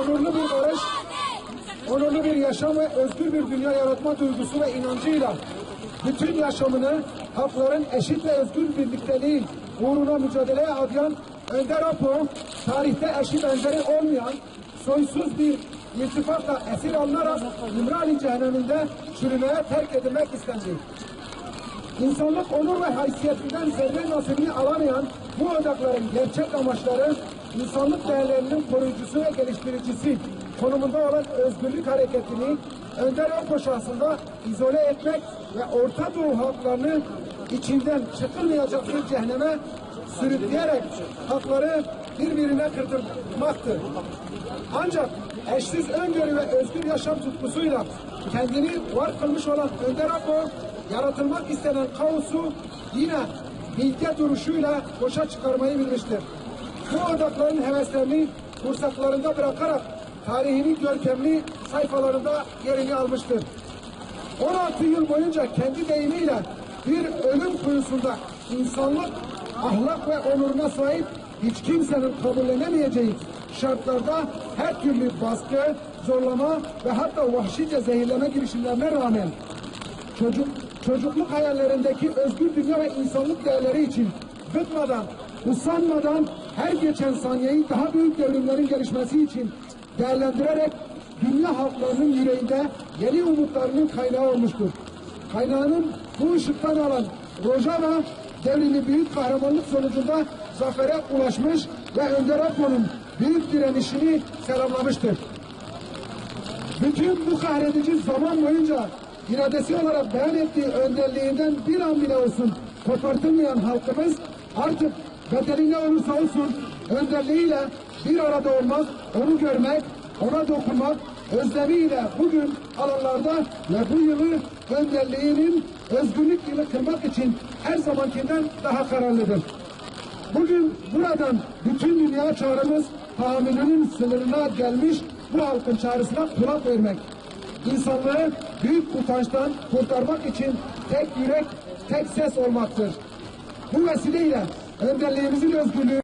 Onurlu bir barış, onurlu bir yaşam ve özgür bir dünya yaratma duygusu ve inancıyla bütün yaşamını hakların eşit ve özgür birlikteliği uğruna mücadeleye adayan Önder Apo, tarihte eşi benzeri olmayan soysuz bir iltifatla esir alınarak İmrali cehenneminde çürümeye terk edilmek istendi. İnsanlık onur ve haysiyetinden zerre nasibini alamayan bu odakların gerçek amaçları insanlık değerlerinin koruyucusu ve geliştiricisi konumunda olan özgürlük hareketini Önder Öpo şahsında izole etmek ve Orta Doğu halklarını içinden çıkılmayacak bir cehenneme sürükleyerek hakları birbirine kırdırmaktır. Ancak eşsiz öngörü ve özgür yaşam tutkusuyla kendini var kılmış olan Önder Apo, yaratılmak istenen kaosu yine bilge duruşuyla boşa çıkarmayı bilmiştir. Bu odakların heveslerini kursaklarında bırakarak tarihinin görkemli sayfalarında yerini almıştır. 16 yıl boyunca kendi deyimiyle bir ölüm kuyusunda insanlık, ahlak ve onuruna sahip hiç kimsenin kabullenemeyeceği şartlarda her türlü baskı, zorlama ve hatta vahşice zehirleme girişimlerine rağmen çocuk çocukluk hayallerindeki özgür dünya ve insanlık değerleri için bıkmadan, usanmadan her geçen saniyeyi daha büyük devrimlerin gelişmesi için değerlendirerek dünya halklarının yüreğinde yeni umutlarının kaynağı olmuştur. Kaynağının bu ışıktan alan Rojava devrimi büyük kahramanlık sonucunda zafere ulaşmış ve Önder Apo'nun büyük direnişini selamlamıştır. Bütün bu kahredici zaman boyunca iradesi olarak beyan ettiği önderliğinden bir an bile olsun kopartılmayan halkımız artık bedeli ne olursa olsun önderliğiyle bir arada olmak, onu görmek, ona dokunmak, özlemiyle bugün alanlarda ve bu yılı önderliğinin özgürlük yılı kırmak için her zamankinden daha kararlıdır. Bugün buradan bütün dünya çağrımız tahammülünün sınırına gelmiş bu halkın çağrısına kulak vermek. İnsanlığı büyük utançtan kurtarmak için tek yürek, tek ses olmaktır. Bu vesileyle önderliğimizin özgürlüğü